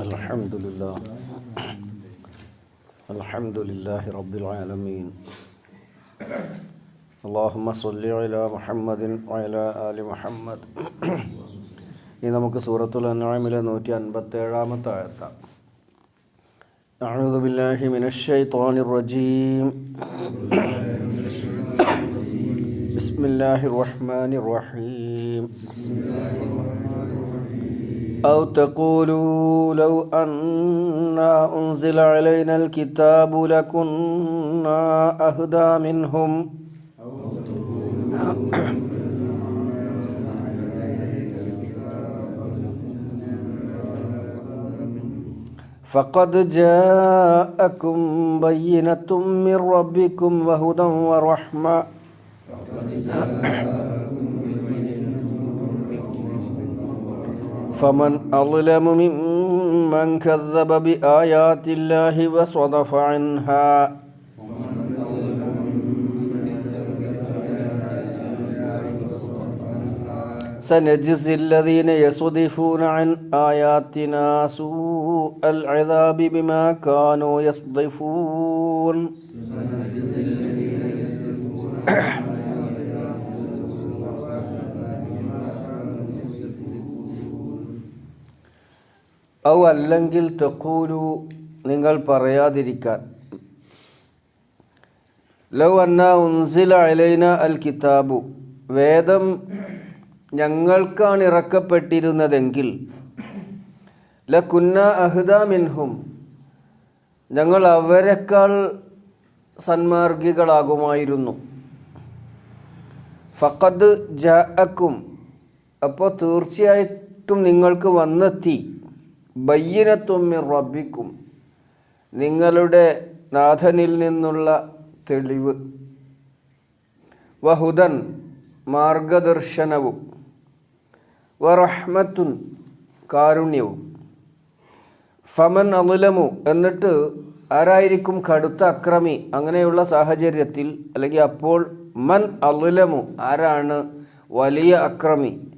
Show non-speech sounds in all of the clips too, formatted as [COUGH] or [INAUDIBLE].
الحمد لله [CLEARS THROAT] الحمد لله رب العالمين اللهم صل على محمد وعلى آل محمد [CLEARS THROAT] ഇനി നമുക്ക് സൂറത്തുൽ അൻആമിലെ നൂറ്റി അൻപത്തി ഏഴാമത്തെ ആയത്താണ് أعوذ بالله من الشيطان الرجيم بسم الله الرحمن الرحيم أو تقولوا لو أنا أنزل علينا الكتاب لكنا أهدى منهم. فقد جاءكم بينة من ربكم وهدى ورحمة. فمن أظلم ممن كذب بآيات الله وصدف عنها. سنجزي الذين يصدفون عن آياتنا سوء العذاب بما كانوا يصدفون. ഔ അല്ലെങ്കിൽ തെക്കൂലു നിങ്ങൾ പറയാതിരിക്കാൻ. ലൗ അന്ന ഉൻസില അലൈന അൽ കിതാബു. വേദം ഞങ്ങൾക്കാണ് ഇറക്കപ്പെട്ടിരുന്നതെങ്കിൽ ല കുന്ന അഹ്ദ മിൻഹും ഞങ്ങൾ അവരെക്കാൾ സന്മാർഗികളാകുമായിരുന്നു. ഫഖദ് ജഅക്കും അപ്പോൾ തീർച്ചയായിട്ടും നിങ്ങൾക്ക് വന്നെത്തി. ബയ്യനത്വമ്മിർ റബ്ബിക്കും. നിങ്ങളുടെ നാഥനിൽ നിന്നുള്ള തെളിവ്. വഹുദൻ മാർഗദർശനവും. വറഹ്മത്തുൻ കാരുണ്യവും. ഫമൻ അമുലമു എന്നിട്ട് ആരായിരിക്കും കടുത്ത അക്രമി അങ്ങനെയുള്ള സാഹചര്യത്തിൽ അല്ലെങ്കിൽ അപ്പോൾ മൻ അലുലമു ആരാണ് വലിയ അക്രമി?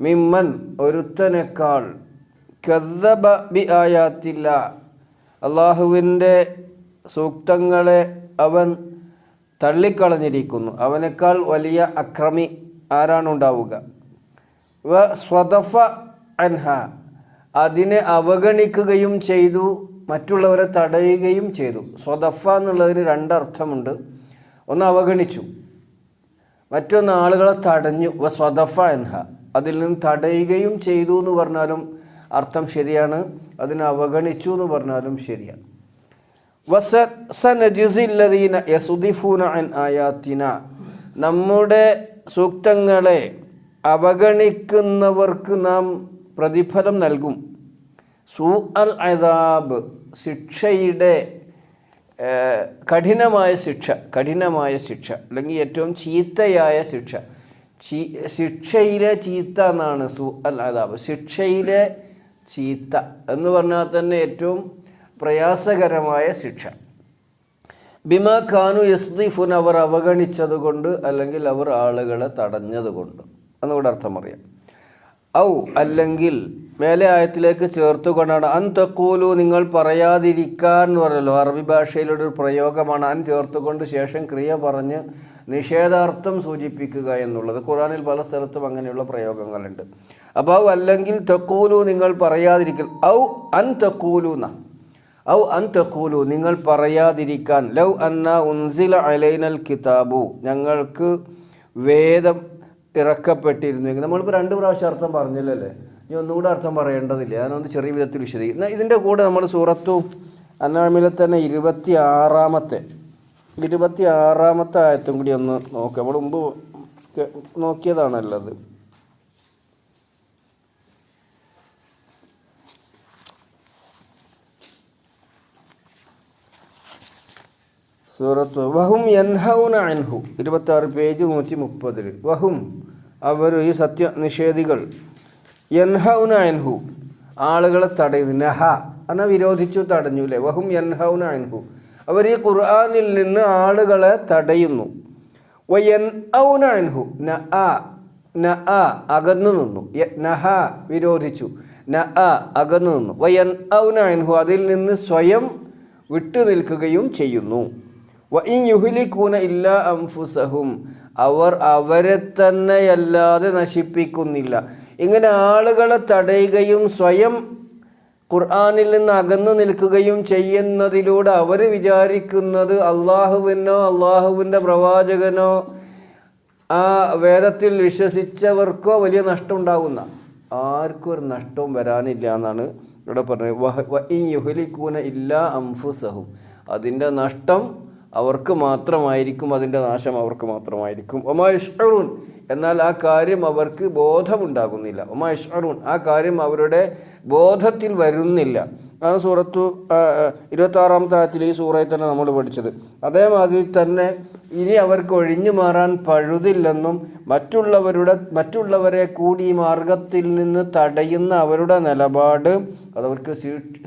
മിമ്മൻ ഒരുത്തനേക്കാൾ കദ്ദബ ബി ആയാത്തില്ല. അള്ളാഹുവിന്റെ സൂക്തങ്ങളെ അവൻ തള്ളിക്കളഞ്ഞിരിക്കുന്നു. അവനേക്കാൾ വലിയ അക്രമി ആരാണുണ്ടാവുക? വ സ്വതഫ അൻഹ. അതിനെ അവഗണിക്കുകയും ചെയ്തു മറ്റുള്ളവരെ തടയുകയും ചെയ്തു. സ്വതഫ എന്നുള്ളതിന് രണ്ടർത്ഥമുണ്ട്. ഒന്ന് അവഗണിച്ചു. മറ്റൊന്ന് ആളുകളെ തടഞ്ഞു. വ സ്വതഫ അൻഹ. അതിൽ നിന്ന് തടയുകയും ചെയ്തു എന്ന് പറഞ്ഞാലും അർത്ഥം ശരിയാണ്. അതിനെ അവഗണിച്ചു എന്ന് പറഞ്ഞാലും ശരിയാണ് നമ്മുടെ സൂക്തങ്ങളെ അവഗണിക്കുന്നവർക്ക് നാം പ്രതിഫലം നൽകും. സു അൽ അദാബ് ശിക്ഷയുടെ കഠിനമായ ശിക്ഷ കഠിനമായ ശിക്ഷ അല്ലെങ്കിൽ ഏറ്റവും ചീത്തയായ ശിക്ഷ. ശിക്ഷയിലെ ചീത്ത എന്നാണ് സു അൽ അദാബ്. ശിക്ഷയിലെ ചീത്ത എന്ന് പറഞ്ഞാൽ തന്നെ ഏറ്റവും പ്രയാസകരമായ ശിക്ഷ. ബിമ ഖാനു യസ്ദീഫുൻ അവർ അവഗണിച്ചതുകൊണ്ട് അല്ലെങ്കിൽ അവർ ആളുകളെ തടഞ്ഞതുകൊണ്ട് എന്നുകൂടെ അർത്ഥം അറിയാം ഔ അല്ലെങ്കിൽ മേലെ ആയത്തിലേക്ക് ചേർത്തുകൊണ്ടാണ് അൻ തക്കൂലു നിങ്ങൾ പറയാതിരിക്കാൻ എന്ന് പറയല്ലോ അറബി ഭാഷയിലൊരു പ്രയോഗമാണ് അൻ ചേർത്തുകൊണ്ട് ശേഷം ക്രിയ പറഞ്ഞ് നിഷേധാർത്ഥം സൂചിപ്പിക്കുക എന്നുള്ളത്. ഖുറാനിൽ പല സ്ഥലത്തും അങ്ങനെയുള്ള പ്രയോഗങ്ങളുണ്ട്. അപ്പോൾ അല്ലെങ്കിൽ തെക്കൂലു നിങ്ങൾ പറയാതിരിക്കൽ. ഔ അൻ തെക്കൂലു എന്ന ഔ അൻ തെക്കൂലു നിങ്ങൾ പറയാതിരിക്കാൻ. ലൗ അന്ന ഉൻസില അലൈനൽ കിതാബു. ഞങ്ങൾക്ക് വേദം ഇറക്കപ്പെട്ടിരുന്നുവെങ്കിൽ നമ്മളിപ്പോൾ രണ്ട് പ്രാവശ്യം അർത്ഥം പറഞ്ഞില്ലല്ലേ? ഇനി ഒന്നുകൂടെ അർത്ഥം പറയേണ്ടതില്ല. ഞാനൊന്ന് ചെറിയ വിധത്തിൽ വിശദീകരിക്കും. ഇതിന്റെ കൂടെ നമ്മൾ സൂറത്തു അന്നാമിലെ തന്നെ ഇരുപത്തി ആറാമത്തെ ഇരുപത്തി ആറാമത്തെ ആയത്തും കൂടി ഒന്ന് നോക്കാം. നമ്മൾ മുമ്പ് നോക്കിയതാണല്ലോ സൂറത്ത് വഹും യൻഹൗന അൻഹു. ഇരുപത്തി ആറ് പേജ് നൂറ്റി മുപ്പതിൽ വഹും അവർ ഈ സത്യ നിഷേധികൾ യൻഹൗന അൻഹു. ആളുകളെ തടയുന്നു. നഹ എന്നാൽ വിരോധിച്ചു തടഞ്ഞു അല്ലേ വഹും യൻഹൗന അൻഹു. അവർ ഈ ഖുർആാനിൽ നിന്ന് ആളുകളെ തടയുന്നു. വയൻ ഔന അൻഹു. ന ആ ന ആ അകന്നു നിന്നു. നഹ വിരോധിച്ചു. ന ആ അകന്നു നിന്നു. വയൻ ഔന അൻഹു അതിൽ നിന്ന് സ്വയം വിട്ടു നിൽക്കുകയും ചെയ്യുന്നു. യുഹ്ലികൂന ഇല്ല അംഫുസഹും അവർ അവരെ തന്നെയല്ലാതെ നശിപ്പിക്കുന്നില്ല. ഇങ്ങനെ ആളുകളെ തടയുകയും സ്വയം ഖുർആാനിൽ നിന്ന് അകന്നു നിൽക്കുകയും ചെയ്യുന്നതിലൂടെ അവർ വിചാരിക്കുന്നത് അള്ളാഹുവിനോ അള്ളാഹുവിന്റെ പ്രവാചകനോ ആ വേദത്തിൽ വിശ്വസിച്ചവർക്കോ വലിയ നഷ്ടം ഉണ്ടാകുന്ന. ആർക്കും ഒരു നഷ്ടവും വരാനില്ല എന്നാണ് ഇവിടെ പറഞ്ഞത്. വഹ- വ ഇൻ യുഹ്ലികൂന ഇല്ലാ അംഫുസഹും അതിന്റെ നഷ്ടം അവർക്ക് മാത്രമായിരിക്കും അതിന്റെ നാശം അവർക്ക് മാത്രമായിരിക്കും. ഒമാ ഇഷ്റൂൻ എന്നാൽ ആ കാര്യം അവർക്ക് ബോധമുണ്ടാകുന്നില്ല. ഒമാ ആ കാര്യം അവരുടെ ബോധത്തിൽ വരുന്നില്ല. ആ സൂറത്തു ഇരുപത്താറാമത്തെ ആയത്തിൽ ഈ സൂറയിൽ തന്നെ നമ്മൾ പഠിച്ചത്. അതേമാതിരി തന്നെ ഇനി അവർക്ക് ഒഴിഞ്ഞു മാറാൻ പഴുതില്ലെന്നും മറ്റുള്ളവരുടെ മറ്റുള്ളവരെ കൂടി ഈ മാർഗത്തിൽ നിന്ന് തടയുന്ന അവരുടെ നിലപാട് അതവർക്ക്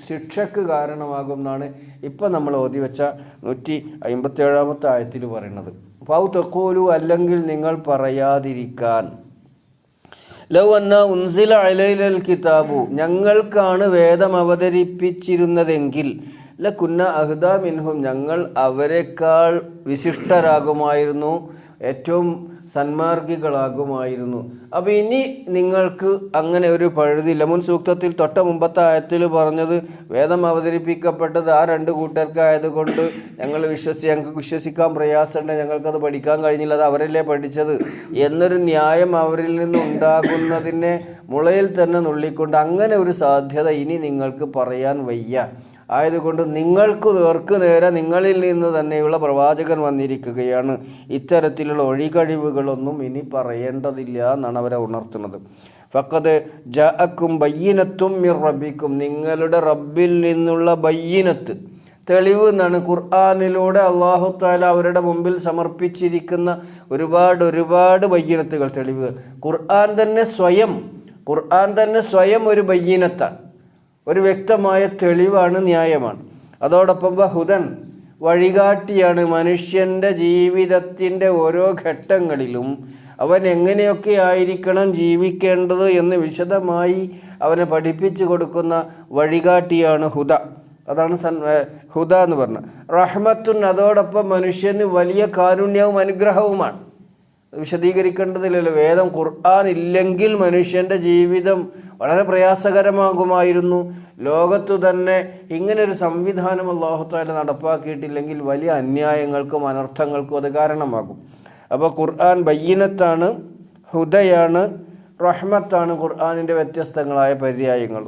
ശിക്ഷക്ക് കാരണമാകും എന്നാണ് ഇപ്പം നമ്മൾ ഓതി വെച്ച നൂറ്റി അമ്പത്തി ഏഴാമത്തെ ആയത്തിൽ പറയുന്നത്. പൗ തെക്കോലു അല്ലെങ്കിൽ നിങ്ങൾ പറയാതിരിക്കാൻ. ലൗ ഉൻസില അലൈലൽ കിതാബു. ഞങ്ങൾക്കാണ് വേദം അവതരിപ്പിച്ചിരുന്നതെങ്കിൽ ല കുന്ന അഹ്ദ മിൻഹും ഞങ്ങൾ അവരെക്കാൾ വിശിഷ്ടരാകുമായിരുന്നു. ഏറ്റവും സന്മാർഗികളാകുമായിരുന്നു. അപ്പോൾ ഇനി നിങ്ങൾക്ക് അങ്ങനെ ഒരു പഴുതില്ല മുൻ സൂക്തത്തിൽ തൊട്ട മുമ്പത്തെ ആയത്തിൽ പറഞ്ഞത് വേദം അവതരിപ്പിക്കപ്പെട്ടത് ആ രണ്ട് കൂട്ടർക്കായതുകൊണ്ട് ഞങ്ങൾ വിശ്വസി ഞങ്ങൾക്ക് വിശ്വസിക്കാൻ പ്രയാസമുണ്ട് ഞങ്ങൾക്കത് പഠിക്കാൻ കഴിഞ്ഞില്ല അത് അവരല്ലേ പഠിച്ചത് എന്നൊരു ന്യായം അവരിൽ നിന്ന് ഉണ്ടാകുന്നതിനെ മുളയിൽ തന്നെ നുള്ളിക്കൊണ്ട് അങ്ങനെ ഒരു സാധ്യത ഇനി നിങ്ങൾക്ക് പറയാൻ വയ്യ. ആയതുകൊണ്ട് നിങ്ങൾക്ക് നേർക്ക് നേരെ നിങ്ങളിൽ നിന്ന് തന്നെയുള്ള പ്രവാചകൻ വന്നിരിക്കുകയാണ്. ഇത്തരത്തിലുള്ള ഒഴികഴിവുകളൊന്നും ഇനി പറയേണ്ടതില്ല എന്നാണ് അവരെ ഉണർത്തുന്നത്. ഫക്കത് ജഅക്കും ബയ്യനത്തും മിർ റബിക്കും നിങ്ങളുടെ റബ്ബിൽ നിന്നുള്ള ബയ്യനത്ത്. തെളിവ് എന്നാണ് ഖുർആാനിലൂടെ അള്ളാഹു താല അവരുടെ മുമ്പിൽ സമർപ്പിച്ചിരിക്കുന്ന ഒരുപാട് ഒരുപാട് ബയ്യനത്തുകൾ തെളിവുകൾ. ഖുർആൻ തന്നെ സ്വയം ഖുർആൻ തന്നെ സ്വയം ഒരു ബയ്യനത്താണ്. ഒരു വ്യക്തമായ തെളിവാണ് ന്യായമാണ്. അതോടൊപ്പം ബഹുദൻ വഴികാട്ടിയാണ് മനുഷ്യന്റെ ജീവിതത്തിന്റെ ഓരോ ഘട്ടങ്ങളിലും അവൻ എങ്ങനെയൊക്കെ ആയിരിക്കണം ജീവിക്കേണ്ടത് എന്ന് വിശദമായി അവനെ പഠിപ്പിച്ചു കൊടുക്കുന്ന വഴികാട്ടിയാണ് ഹുദ. അതാണ് സൻ ഹുദ എന്ന് പറഞ്ഞത്. റഹ്മത്തുൻ അതോടൊപ്പം മനുഷ്യന് വലിയ കാരുണ്യവും അനുഗ്രഹവുമാണ്. വിശദീകരിക്കേണ്ടതില്ലല്ലോ. വേദം ഖുർആൻ ഇല്ലെങ്കിൽ മനുഷ്യന്റെ ജീവിതം വളരെ പ്രയാസകരമാകുമായിരുന്നു. ലോകത്തു തന്നെ ഇങ്ങനൊരു സംവിധാനം അള്ളാഹുത്താല നടപ്പാക്കിയിട്ടില്ലെങ്കിൽ വലിയ അന്യായങ്ങൾക്കും അനർത്ഥങ്ങൾക്കും അത് കാരണമാകും. അപ്പോൾ ഖുർആൻ ബയ്യനത്താണ് ഹുദയാണ് റഹ്മത്താണ് ഖുർആാനിന്റെ വ്യത്യസ്തങ്ങളായ പര്യായങ്ങൾ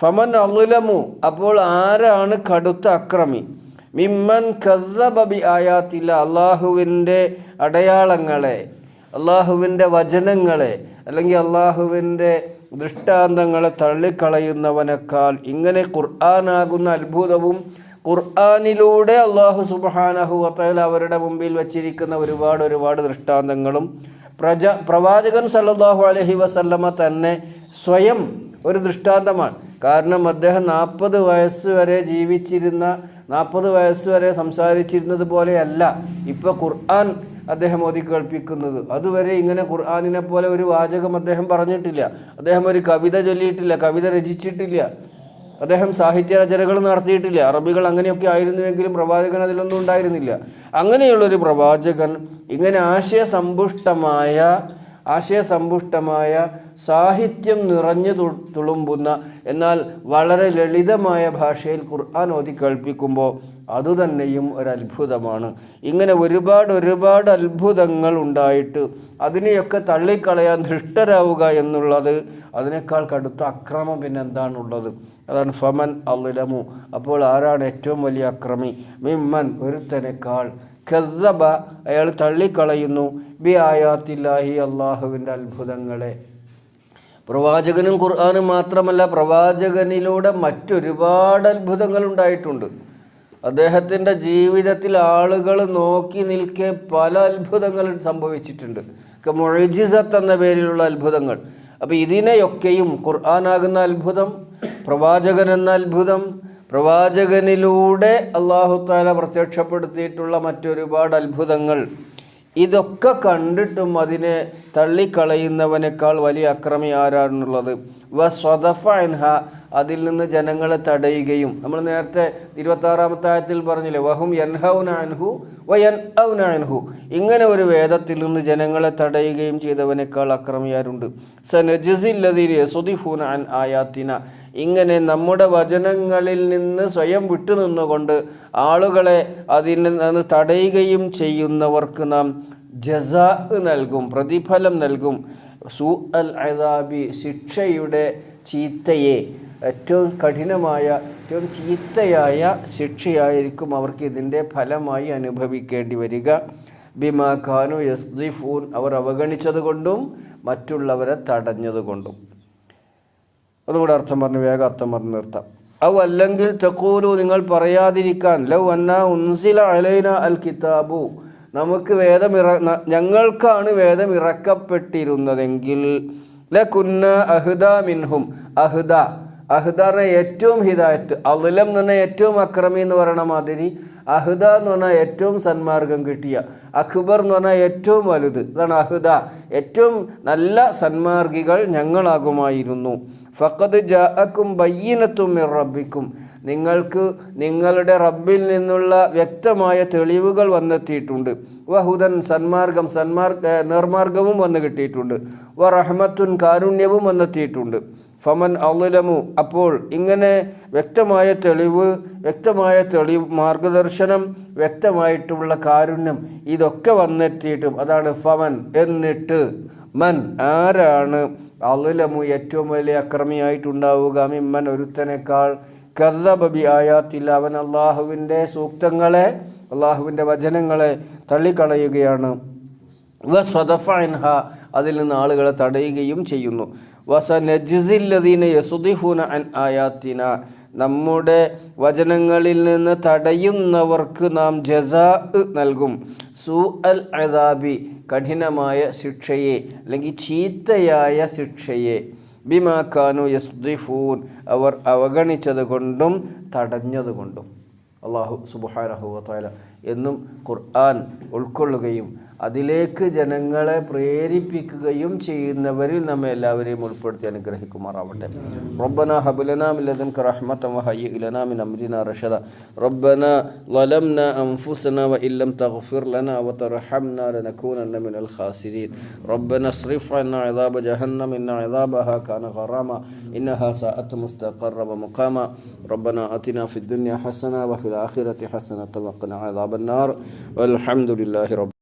ഫമൻ അലുലമു അപ്പോൾ ആരാണ് കടുത്ത അക്രമി? മിമ്മൻ കദ്ദബി ആയാത്തില്ല അള്ളാഹുവിന്റെ അടയാളങ്ങളെ അള്ളാഹുവിന്റെ വചനങ്ങളെ അല്ലെങ്കിൽ അള്ളാഹുവിന്റെ ദൃഷ്ടാന്തങ്ങളെ തള്ളിക്കളയുന്നവനേക്കാൾ ഇങ്ങനെ ഖുർആാനാകുന്ന അത്ഭുതവും ഖുർആാനിലൂടെ അള്ളാഹു സുബാനഹു വത്തല അവരുടെ മുമ്പിൽ വച്ചിരിക്കുന്ന ഒരുപാട് ഒരുപാട് ദൃഷ്ടാന്തങ്ങളും പ്രജ പ്രവാചകൻ സല്ലാഹു അലഹി വസല്ലമ തന്നെ സ്വയം ഒരു ദൃഷ്ടാന്തമാണ്. കാരണം അദ്ദേഹം നാൽപ്പത് വയസ്സ് വരെ ജീവിച്ചിരുന്ന നാൽപ്പത് വയസ്സ് വരെ സംസാരിച്ചിരുന്നത് പോലെയല്ല. ഇപ്പോൾ ഖുർആൻ അദ്ദേഹം ഓതി കേൾപ്പിക്കുന്നത്. അതുവരെ ഇങ്ങനെ ഖുർആാനിനെ പോലെ ഒരു വാചകം അദ്ദേഹം പറഞ്ഞിട്ടില്ല. അദ്ദേഹം ഒരു കവിത ചൊല്ലിയിട്ടില്ല കവിത രചിച്ചിട്ടില്ല. അദ്ദേഹം സാഹിത്യ രചനകൾ നടത്തിയിട്ടില്ല. അറബികൾ അങ്ങനെയൊക്കെ ആയിരുന്നുവെങ്കിലും പ്രവാചകൻ അതിലൊന്നും ഉണ്ടായിരുന്നില്ല. അങ്ങനെയുള്ളൊരു പ്രവാചകൻ ഇങ്ങനെ ആശയസമ്പുഷ്ടമായ ആശയസമ്പുഷ്ടമായ സാഹിത്യം നിറഞ്ഞു തുളുമ്പുന്ന എന്നാൽ വളരെ ലളിതമായ ഭാഷയിൽ ഖുർആൻ ഓതി കേൾപ്പിക്കുമ്പോൾ അതുതന്നെയും ഒരത്ഭുതമാണ്. ഇങ്ങനെ ഒരുപാട് ഒരുപാട് അത്ഭുതങ്ങൾ ഉണ്ടായിട്ട് അതിനെയൊക്കെ തള്ളിക്കളയാൻ ധൃഷ്ടരാവുക എന്നുള്ളത് അതിനേക്കാൾ കടുത്ത അക്രമം പിന്നെ എന്താണുള്ളത് അതാണ് ഫമൻ അല്ലമു അപ്പോൾ ആരാണ് ഏറ്റവും വലിയ അക്രമി? മിമ്മൻ ഒരുത്തനേക്കാൾ കെദ്ദബ അയാൾ തള്ളിക്കളയുന്നു. ബി ആയാത്തില്ലാഹി അള്ളാഹുവിന്റെ അത്ഭുതങ്ങളെ. പ്രവാചകനും ഖുർആാനും മാത്രമല്ല പ്രവാചകനിലൂടെ മറ്റൊരുപാട് അത്ഭുതങ്ങൾ ഉണ്ടായിട്ടുണ്ട്. അദ്ദേഹത്തിന്റെ ജീവിതത്തിൽ ആളുകൾ നോക്കി നിൽക്കെ പല അത്ഭുതങ്ങൾ സംഭവിച്ചിട്ടുണ്ട്. മൊഴിജിസത്ത് എന്ന പേരിലുള്ള അത്ഭുതങ്ങൾ. അപ്പോൾ ഇതിനെയൊക്കെയും ഖുർആാനാകുന്ന അത്ഭുതം പ്രവാചകൻ എന്ന അത്ഭുതം പ്രവാചകനിലൂടെ അള്ളാഹു താല പ്രത്യക്ഷപ്പെടുത്തിയിട്ടുള്ള മറ്റൊരുപാട് അത്ഭുതങ്ങൾ. ഇതൊക്കെ കണ്ടിട്ടും അതിനെ തള്ളിക്കളയുന്നവനേക്കാൾ വലിയ അക്രമി ആരാണെന്നുള്ളത്. വ സ്വതഫ അൻഹ അതിൽ നിന്ന് ജനങ്ങളെ തടയുകയും നമ്മൾ നേരത്തെ ഇരുപത്തി ആറാമത്തെ ആയത്തിൽ പറഞ്ഞില്ലേ വഹും യൻഹൗന അൻഹു വ യൻ അൻഹു. ഇങ്ങനെ ഒരു വേദത്തിൽ നിന്ന് ജനങ്ങളെ തടയുകയും ചെയ്തവനേക്കാൾ അക്രമിയാരുണ്ട്. സനജിസില്ലതിൽ യസുദിഫൂന അൻ ആയാത്തിന. ഇങ്ങനെ നമ്മുടെ വചനങ്ങളിൽ നിന്ന് സ്വയം വിട്ടുനിന്നുകൊണ്ട് ആളുകളെ അതിൽ നിന്ന് തടയുകയും ചെയ്യുന്നവർക്ക് നാം ജസാ നൽകും പ്രതിഫലം നൽകും. സു അൽ അദാബി ശിക്ഷയുടെ ചീത്തയെ ഏറ്റവും കഠിനമായ ഏറ്റവും ചീത്തയായ ശിക്ഷയായിരിക്കും അവർക്ക് ഇതിന്റെ ഫലമായി അനുഭവിക്കേണ്ടി വരിക. ബിമാ ഖാനു യസ്ദിഫൂൻ അവർ അവഗണിച്ചതുകൊണ്ടും മറ്റുള്ളവരെ തടഞ്ഞതുകൊണ്ടും അതുകൂടെ അർത്ഥം പറഞ്ഞു വേഗം അർത്ഥം പറഞ്ഞ് നിർത്താം. അവ അല്ലെങ്കിൽ തെക്കൂലു നിങ്ങൾ പറയാതിരിക്കാൻ ലവ് അന്ന ഉൻസില അലൈന അൽ കിതാബു നമുക്ക് വേദം ഇറ ഞങ്ങൾക്കാണ് വേദം ഇറക്കപ്പെട്ടിരുന്നതെങ്കിൽ ലകുന്ന അഹുദ മിൻഹും. അഹുദ അഹുദ എന്ന ഏറ്റവും ഹിദായത്ത് അലുലം എന്ന് പറഞ്ഞാൽ ഏറ്റവും അക്രമി എന്ന് പറയണ മാതിരി അഹുദ എന്ന് പറഞ്ഞാൽ ഏറ്റവും സന്മാർഗം കിട്ടിയ അക്ബർ എന്ന് പറഞ്ഞാൽ ഏറ്റവും വലുത്. ഇതാണ് അഹുദ. ഏറ്റവും നല്ല സന്മാർഗികൾ ഞങ്ങളാകുമായിരുന്നു. ഫക്കത് ജാഅക്കും ബയ്യനത്തും റബ്ബിക്കും. നിങ്ങൾക്ക് നിങ്ങളുടെ റബ്ബിൽ നിന്നുള്ള വ്യക്തമായ തെളിവുകൾ വന്നെത്തിയിട്ടുണ്ട്. വഹുദൻ സന്മാർഗം സന്മാർഗ നിർമാർഗവും വന്നു കിട്ടിയിട്ടുണ്ട്. വ റഹ്മത്തുൻ കാരുണ്യവും വന്നെത്തിയിട്ടുണ്ട്. ഫമൻ അളുലമു അപ്പോൾ ഇങ്ങനെ വ്യക്തമായ തെളിവ് വ്യക്തമായ തെളിവ് മാർഗദർശനം വ്യക്തമായിട്ടുള്ള കാരുണ്യം ഇതൊക്കെ വന്നെത്തിയിട്ടും അതാണ് ഫമൻ എന്നിട്ട്. മൻ ആരാണ്? അലുലമു ഏറ്റവും വലിയ അക്രമിയായിട്ടുണ്ടാവുക. മിമ്മൻ ഒരുത്തനേക്കാൾ കർദബബി ആയാത്തിൽ അവൻ അള്ളാഹുവിന്റെ സൂക്തങ്ങളെ അള്ളാഹുവിന്റെ വചനങ്ങളെ തള്ളിക്കളയുകയാണ്. വ സ്വതഫൻഹ അതിൽ നിന്ന് ആളുകളെ തടയുകയും ചെയ്യുന്നു. വസ നജിസില്ലദീന യസുദിഹുന അൻ ആയാത്തിന നമ്മുടെ വചനങ്ങളിൽ നിന്ന് തടയുന്നവർക്ക് നാം ജസാ നൽകും. സു അൽ അദാബി കഠിനമായ ശിക്ഷയെ അല്ലെങ്കിൽ ചീത്തയായ ശിക്ഷയെ. ബിമാക്കാനു യസ്ദിഫൂൻ. അവർ അവഗണിച്ചത് കൊണ്ടും തടഞ്ഞത് കൊണ്ടും. അള്ളാഹു സുബാനഹുവല എന്നും ഖുർആൻ ഉൾക്കൊള്ളുകയും അതിലേക്ക് ജനങ്ങളെ പ്രേരിപ്പിക്കുകയും ചെയ്യുന്നവരിൽ നമ്മെ എല്ലാവരെയും ഉൾപ്പെടുത്തി അനുഗ്രഹിക്കുമാറാവട്ടെ റബ്ബന ഹബുലന മില്ലദൻക റഹ്മത വഹയ്യി ലനാ മിൻ അംരിന റഷദ റബ്ബന ظلمنا أنفسنا وإن لم تغفر لنا وترحمنا لنكونن من الخاسرين ربنا اصرف عنا عذاب جهنم إن عذابها كان غراما إنها ساءت مستقرا ومقاما ربنا آتنا في الدنيا حسنة وفي الآخرة حسنة وقنا عذاب النار والحمد لله رب